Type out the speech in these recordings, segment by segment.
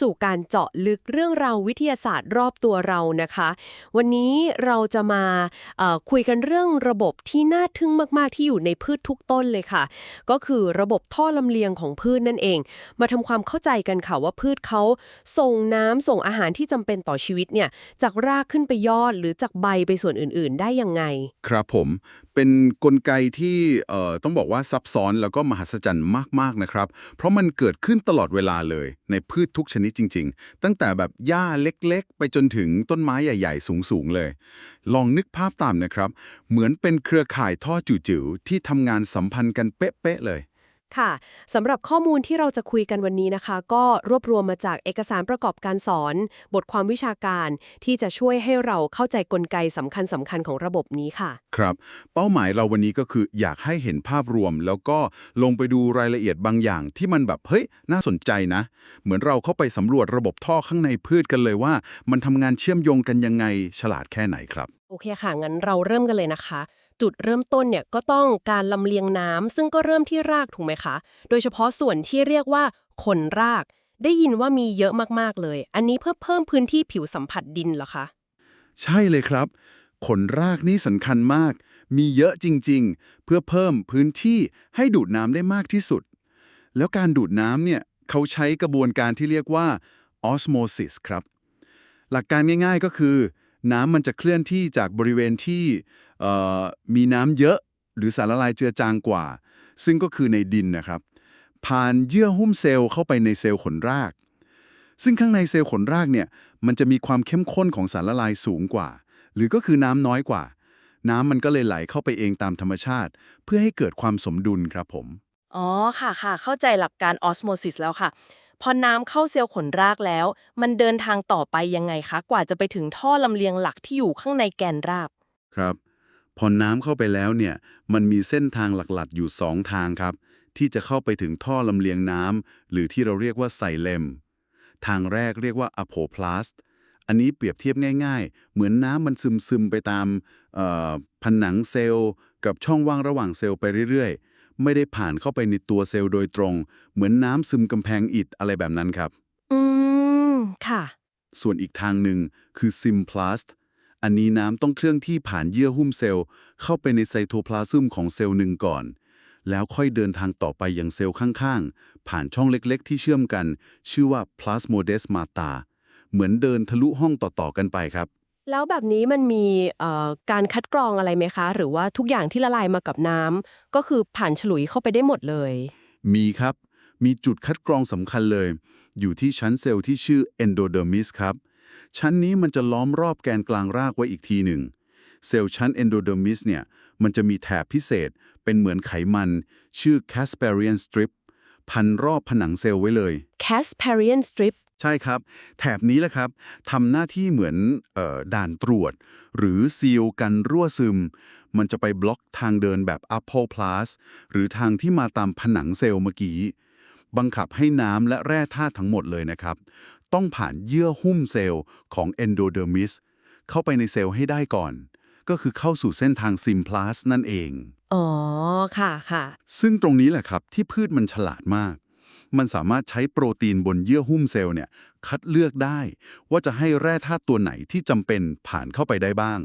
สู่การเจาะลึกเรื่องราววิทยาศาสตร์รอบตัวเรานะคะ วันนี้เราจะมาคุยกันเรื่องระบบที่น่าทึ่งมาก ๆ ที่อยู่ในพืชทุกต้นเลยค่ะ ก็คือระบบท่อลำเลียงของพืชนั่นเอง มาทำความเข้าใจกันค่ะว่าพืชเขาส่งน้ำส่งอาหารที่จำเป็นต่อชีวิตเนี่ยจากรากขึ้นไปยอดหรือจากใบไปส่วนอื่น ๆ ได้ยังไง ครับผมเป็นกลไกที่ต้องบอกว่าซับซ้อนแล้วก็มหัศจรรย์มาก ๆ นะครับ เพราะมันเกิดขึ้นตลอดเวลาเลยในพืชทุกชนิดจริง ๆ ตั้งแต่แบบหญ้าเล็กๆ ไปจนถึงต้นไม้ใหญ่ ๆ สูง ๆ เลย ลองนึกภาพตามนะครับ เหมือนเป็นเครือข่ายท่อจิ๋วๆที่ทำงานสัมพันธ์กันเป๊ะๆเลย ค่ะสำหรับข้อมูลที่เราจะคุยกันวันนี้นะคะ ก็รวบรวมมาจากเอกสารประกอบการสอน บทความวิชาการ ที่จะช่วยให้เราเข้าใจกลไกสำคัญสำคัญของระบบนี้ค่ะ ครับ เป้าหมายเราวันนี้ก็คืออยากให้เห็นภาพรวม แล้วก็ลงไปดูรายละเอียดบางอย่าง ที่มันแบบเฮ้ยน่าสนใจนะ เหมือนเราเข้าไปสำรวจระบบท่อข้างในพืชกันเลยว่า มันทำงานเชื่อมโยงกันยังไงฉลาดแค่ไหนครับ โอเคค่ะงั้นเราเริ่มกันเลยนะคะ จุดเริ่มต้นเนี่ยก็ต้องการลำเลียงน้ำซึ่งก็เริ่มที่รากถูกไหมคะ โดยเฉพาะส่วนที่เรียกว่าขนราก ได้ยินว่ามีเยอะมากๆเลย อันนี้เพื่อเพิ่มพื้นที่ผิวสัมผัสดินเหรอคะ ใช่เลยครับ ขนรากนี่สำคัญมาก มีเยอะจริงๆ เพื่อเพิ่มพื้นที่ให้ดูดน้ำได้มากที่สุด แล้วการดูดน้ำเนี่ยเขาใช้กระบวนการที่เรียกว่า osmosis ครับ หลักการง่ายๆก็คือ น้ำมันจะเคลื่อนที่จากบริเวณที่มีน้ำเยอะหรือสารละลายเจือจางกว่า ซึ่งก็คือในดินนะครับ ผ่านเยื่อหุ้มเซลล์เข้าไปในเซลล์ขนราก ซึ่งข้างในเซลล์ขนรากเนี่ยมันจะมีความเข้มข้นของสารละลายสูงกว่า หรือก็คือน้ำน้อยกว่า น้ำมันก็เลยไหลเข้าไปเองตามธรรมชาติ เพื่อให้เกิดความสมดุลครับผมอ๋อค่ะค่ะเข้าใจหลักการออสโมซิสแล้วค่ะ พอน้ำเข้าเซลล์ขนรากแล้ว มันเดินทางต่อไปยังไงคะ กว่าจะไปถึงท่อลำเลียงหลักที่อยู่ข้างในแกนราก ครับ พอน้ำเข้าไปแล้วเนี่ย มันมีเส้นทางหลักๆ อยู่ 2 ทางครับ ที่จะเข้าไปถึงท่อลำเลียงน้ำหรือที่เราเรียกว่าไซเลม ทางแรกเรียกว่าอะโพพลาสต์อันนี้เปรียบเทียบง่าย ๆ เหมือนน้ำมันซึมๆไปตามผนังเซลล์ กับช่องว่างระหว่างเซลล์ไปเรื่อยๆ ไม่ได้ผ่านเข้าไปในตัวเซลล์โดยตรง เหมือนน้ำซึมกำแพงอิฐอะไรแบบนั้นครับ อืม ค่ะ ส่วนอีกทางหนึ่งคือซิมพลาสต์อันนี้น้ำต้องเคลื่อนที่ผ่านเยื่อหุ้มเซลล์ เข้าไปในไซโทพลาซึมของเซลล์หนึ่งก่อน แล้วค่อยเดินทางต่อไปยังเซลล์ข้างๆ ผ่านช่องเล็กๆ ที่เชื่อมกัน ชื่อว่า plasmodesmata เหมือนเดินทะลุห้องต่อๆกันไปครับ แล้วแบบนี้มันมีเอ่อการคัดกรองอะไรไหมคะ หรือว่าทุกอย่างที่ละลายมากับน้ำก็คือผ่านฉลุยเข้าไปได้หมดเลย มีครับ มีจุดคัดกรองสำคัญเลย อยู่ที่ชั้นเซลล์ที่ชื่อ endodermis ครับ ชั้นนี้มันจะล้อมรอบแกนกลางรากไว้อีกทีหนึ่ง เซลล์ชั้น endodermis เนี่ย มันจะมีแถบพิเศษ เป็นเหมือนไขมัน ชื่อ Casparian strip พันรอบผนังเซลล์ไว้เลย Casparian strip ใช่ครับ แถบนี้แหละครับทำหน้าที่เหมือนเออด่านตรวจ หรือซีลกันรั่วซึม มันจะไปบล็อกทางเดินแบบ apoplast หรือทางที่มาตามผนังเซลล์เมื่อกี้ บังคับให้น้ำและแร่ธาตุทั้งหมดเลยนะครับ ต้องผ่านเยื่อหุ้มเซลล์ของ endodermis เข้าไปในเซลล์ให้ได้ก่อน ก็คือเข้าสู่เส้นทาง symplas นั่นเอง อ๋อ ค่ะค่ะ ซึ่งตรงนี้แหละครับที่พืชมันฉลาดมาก มันสามารถใช้โปรตีนบนเยื่อหุ้มเซลล์เนี่ยคัดเลือกได้ ว่าจะให้แร่ธาตุตัวไหนที่จำเป็นผ่านเข้าไปได้บ้าง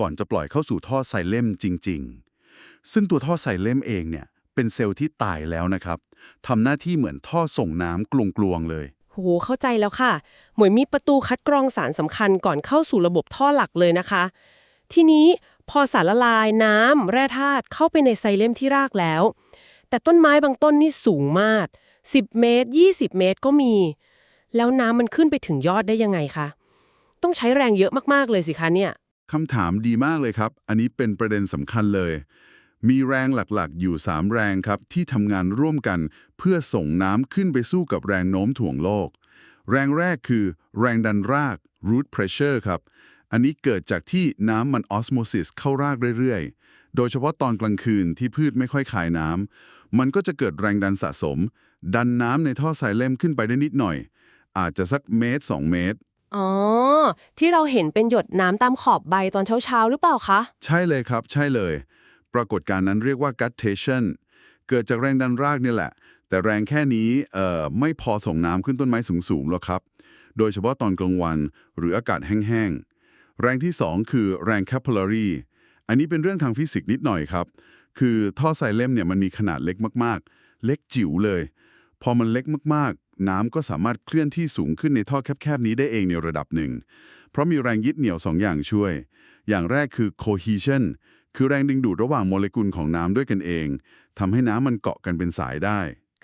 ก่อนจะปล่อยเข้าสู่ท่อไซเลมจริง ๆ ซึ่งตัวท่อไซเลมเองเนี่ยเป็นเซลล์ที่ตายแล้วนะครับทำหน้าที่เหมือนท่อส่งน้ำกลวงๆเลยโหเข้าใจแล้วค่ะ เหมือนมีประตูคัดกรองสารสำคัญก่อนเข้าสู่ระบบท่อหลักเลยนะคะ ทีนี้พอสารละลายน้ำแร่ธาตุเข้าไปในไซเลมที่รากแล้ว แต่ต้นไม้บางต้นนี่สูงมาก 10 เมตร 20 เมตรก็มี แล้วน้ำมันขึ้นไปถึงยอดได้ยังไงคะ ต้องใช้แรงเยอะมากๆเลยสิคะเนี่ย คำถามดีมากเลยครับ อันนี้เป็นประเด็นสำคัญเลย มีแรงหลักๆ อยู่ 3 แรงครับที่ทำงานร่วมกันเพื่อส่งน้ำขึ้นไปสู้กับแรงโน้มถ่วงโลก แรงแรกคือ แรงดันราก root pressure ครับ อันนี้เกิดจากที่น้ำมันออสโมซิสเข้ารากเรื่อยๆ โดยเฉพาะตอนกลางคืนที่พืชไม่ค่อยขายน้ำ มันก็จะเกิดแรงดันสะสม ดันน้ำในท่อไซเลมขึ้นไปได้นิดหน่อย อาจจะสักเมตร 2 เมตร อ๋อ ที่เราเห็นเป็นหยดน้ำตามขอบใบตอนเช้าๆ หรือเปล่าคะ ใช่เลยครับ ใช่เลย ปรากฏการณ์นั้นเรียกว่า guttation เกิดจากแรงดันรากนี่แหละ แต่แรงแค่นี้เอ่อไม่พอส่งน้ำขึ้นต้นไม้สูงๆหรอกครับ โดยเฉพาะตอนกลางวันหรืออากาศแห้งๆ แรงที่ 2 คือแรง capillary อันนี้เป็นเรื่องทางฟิสิกส์นิดหน่อยครับ คือท่อไซเลมเนี่ยมันมีขนาดเล็กมากๆ เล็กจิ๋วเลย พอมันเล็กมากๆ น้ำก็สามารถเคลื่อนที่สูงขึ้นในท่อแคบๆนี้ได้เองในระดับหนึ่ง เพราะมีแรงยึดเหนี่ยวสองอย่างช่วย อย่างแรกคือ cohesion คือแรงดึงดูดระหว่างโมเลกุลของน้ำด้วยกันเองทำให้น้ำมันเกาะกันเป็นสายได้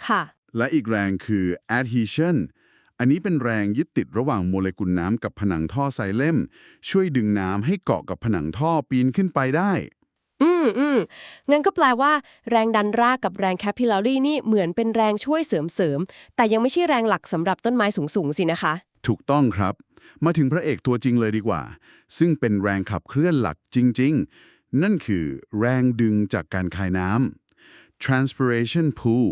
ค่ะ และอีกแรงคือ adhesion อันนี้เป็นแรงยึดติดระหว่างโมเลกุลน้ำกับผนังท่อไซเลมช่วยดึงน้ำให้เกาะกับผนังท่อปีนขึ้นไปได้อื มอืมงั้นก็แปลว่า แรงดันรากกับแรง capillary นี่เหมือนเป็นแรงช่วยเสริมเสริมๆแต่ยังไม่ใช่แรงหลักสำหรับต้นไม้สูงๆสินะคะ ถูกต้องครับ มาถึงพระเอกตัวจริงเลยดีกว่า ซึ่งเป็นแรงขับเคลื่อนหลักจริง ๆ นั่นคือแรงดึงจากการคายน้ำ transpiration pool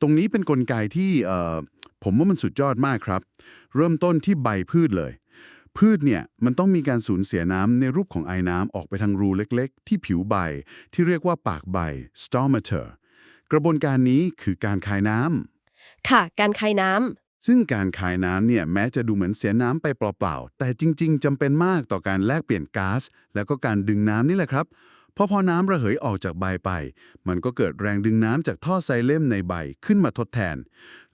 ตรงนี้เป็นนกลไกที่ผมว่ามันสุดยอดมากครับ เริ่มต้นที่ใบพืชเลย พืชเนี่ยมันต้องมีการสูญเสียน้ำในรูปของไอ้น้ำออกไปทางรูเล็กๆ ที่ผิวใบ ที่เรียกว่าปากใบ stomacher กระบวนการนี้คือการคายน้ำค่ะ การคายน้ำซึ่งการคายน้ำเนี่ยแม้จะดูเหมือนเสียน้ำไปเปล่าๆ แต่จริง ๆจำเป็นมากต่อการแลกเปลี่ยนก๊าซแล้วก็การดึงน้ำนี่แหละครับ เพราะพอน้ำระเหยออกจากใบไป มันก็เกิดแรงดึงน้ำจากท่อไซเลมในใบขึ้นมาทดแทน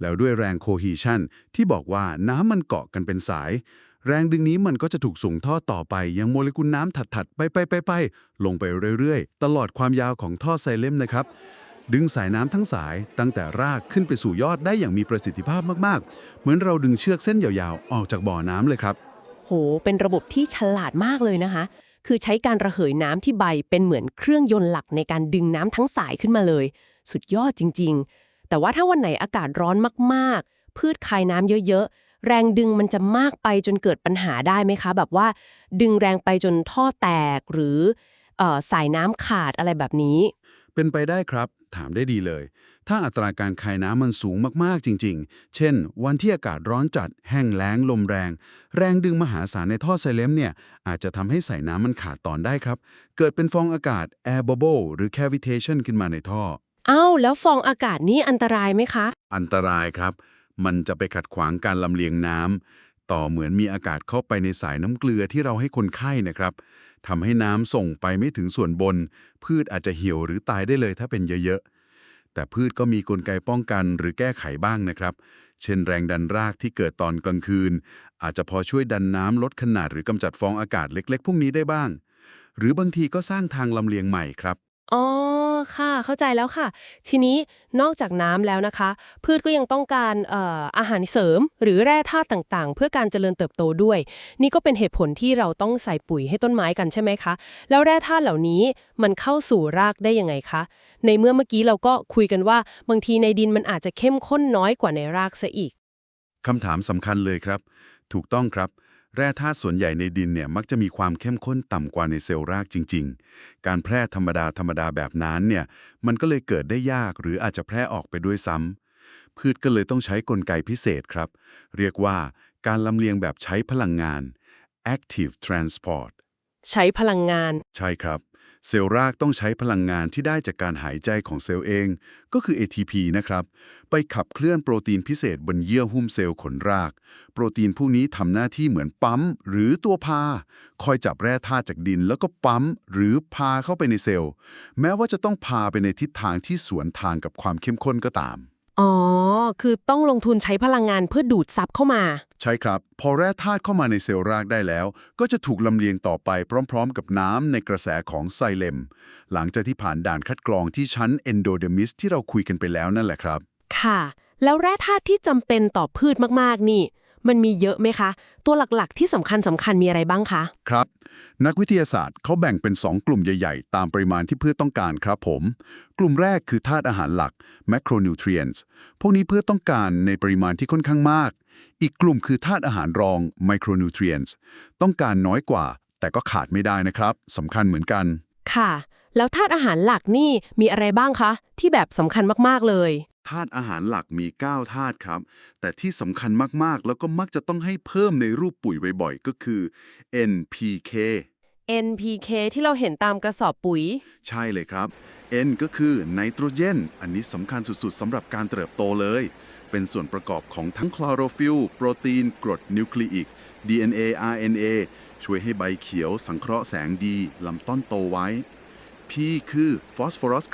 แล้วด้วยแรงโคฮีชันที่บอกว่าน้ำมันเกาะกันเป็นสาย แรงดึงนี้มันก็จะถูกส่งท่อต่อไปยังโมเลกุลน้ำถัดๆ ไปไปไปไปลงไปเรื่อยๆ ตลอดความยาวของท่อไซเลมนะครับ ดึงสายน้ำทั้งสายตั้งแต่รากขึ้นไปสู่ยอดได้อย่างมีประสิทธิภาพมากๆ เหมือนเราดึงเชือกเส้นยาวๆ ออกจากบ่อน้ำเลยครับ โห เป็นระบบที่ฉลาดมากเลยนะคะ คือใช้การระเหยน้ำที่ใบเป็นเหมือนเครื่องยนต์หลักในการดึงน้ำทั้งสายขึ้นมาเลย สุดยอดจริง ๆ แต่ว่าถ้าวันไหนอากาศร้อนมากๆ พืชคายน้ำเยอะๆ แรงดึงมันจะมากไปจนเกิดปัญหาได้ไหมคะ แบบว่า ดึงแรงไปจนท่อแตกหรือเอ่อสายน้ำขาดอะไรแบบนี้ เป็นไปได้ครับ ถามได้ดีเลย ถ้าอัตราการคายน้ำมันสูงมากๆจริง ๆ เช่น วันที่อากาศร้อนจัด แห้งแล้งลมแรง แรงดึงมหาศาลในท่อไซเลมเนี่ย อาจจะทำให้สายน้ำมันขาดตอนได้ครับ เกิดเป็นฟองอากาศ air bubble หรือ cavitation ขึ้นมาในท่ออ้าวแล้วฟองอากาศนี่อันตรายไหมคะ อันตรายครับ มันจะไปขัดขวางการลำเลียงน้ำต่อเหมือนมีอากาศเข้าไปในสายน้ำเกลือที่เราให้คนไข้นะครับทำให้น้ำส่งไปไม่ถึงส่วนบน พืชอาจจะเหี่ยวหรือตายได้เลยถ้าเป็นเยอะๆ แต่พืชก็มีกลไกป้องกันหรือแก้ไขบ้างนะครับ เช่นแรงดันรากที่เกิดตอนกลางคืน อาจจะพอช่วยดันน้ำลดขนาดหรือกำจัดฟองอากาศเล็ก ๆ พวกนี้ได้บ้าง หรือบางทีก็สร้างทางลำเลียงใหม่ครับอ๋อ ค่ะ เข้าใจแล้วค่ะ ทีนี้นอกจากน้ำแล้วนะคะ พืชก็ยังต้องการอออาหารเสริม หรือแร่ธาตุต่างๆ เพื่อการเจริญเติบโตด้วย นี่ก็เป็นเหตุผลที่เราต้องใส่ปุ๋ยให้ต้นไม้กันใช่ไหมคะ แล้วแร่ธาตุเหล่านี้มันเข้าสู่รากได้ยังไงคะ ในเมื่อเมื่อกี้เราก็คุยกันว่า บางทีในดินมันอาจจะเข้มข้นน้อยกว่าในรากซะอีกคำถามสำคัญเลยครับ ถูกต้องครับ แร่ธาตุส่วนใหญ่ในดินเนี่ยมักจะมีความเข้มข้นต่ำกว่าในเซลล์รากจริง ๆ การแพร่ธรรมดาธรรมดาแบบนั้นเนี่ยมันก็เลยเกิดได้ยากหรืออาจจะแพร่ออกไปด้วยซ้ำพืชก็เลยต้องใช้กลไกพิเศษครับ เรียกว่าการลำเลียงแบบใช้พลังงาน active transport ใช้พลังงาน ใช่ครับ เซลล์รากต้องใช้พลังงานที่ได้จากการหายใจของเซลล์เอง ก็คือ ATP นะครับ ไปขับเคลื่อนโปรตีนพิเศษบนเยื่อหุ้มเซลล์ขนราก โปรตีนพวกนี้ทำหน้าที่เหมือนปั๊ม หรือตัวพา คอยจับแร่ธาตุจากดิน แล้วก็ปั๊ม หรือพาเข้าไปในเซลล์ แม้ว่าจะต้องพาไปในทิศทางที่สวนทางกับความเข้มข้นก็ตาม อ๋อ คือต้องลงทุนใช้พลังงานเพื่อดูดซับเข้ามา ใช่ครับ พอแร่ธาตุเข้ามาในเซลล์รากได้แล้ว ก็จะถูกลำเลียงต่อไปพร้อมๆ กับน้ำในกระแสของไซเลม หลังจากที่ผ่านด่านคัดกรองที่ชั้นเอนโดเดมิสที่เราคุยกันไปแล้วนั่นแหละครับ ค่ะ แล้วแร่ธาตุที่จำเป็นต่อพืชมากๆ นี่ มันมีเยอะไหมคะ ตัวหลักๆ ที่สำคัญสำคัญมีอะไรบ้างคะ ครับ นักวิทยาศาสตร์เขาแบ่งเป็น 2 กลุ่มใหญ่ๆ ตามปริมาณที่พืชต้องการครับผม กลุ่มแรกคือธาตุอาหารหลัก macronutrients พวกนี้พืชต้องการในปริมาณที่ค่อนข้างมาก อีกกลุ่มคือธาตุอาหารรอง micronutrients ต้องการน้อยกว่า แต่ก็ขาดไม่ได้นะครับสำคัญเหมือนกัน ค่ะ แล้วธาตุอาหารหลักนี่มีอะไรบ้างคะ ที่แบบสำคัญมากๆเลย ธาตุอาหารหลักมี 9 ธาตุครับ แต่ที่สำคัญมาก ๆ แล้วก็มักจะต้องให้เพิ่มในรูปปุ๋ยบ่อยๆ ก็คือ NPK NPK ที่เราเห็นตามกระสอบปุ๋ย ใช่เลยครับ N ก็คือไนโตรเจน อันนี้สำคัญสุดๆสำหรับการเติบโตเลย เป็นส่วนประกอบของทั้งคลอโรฟิลโปรตีน กรดนิวคลีอิก DNA RNA ช่วยให้ใบเขียวสังเคราะห์แสงดีลำต้นโตไว้ P คือฟอสฟอรัส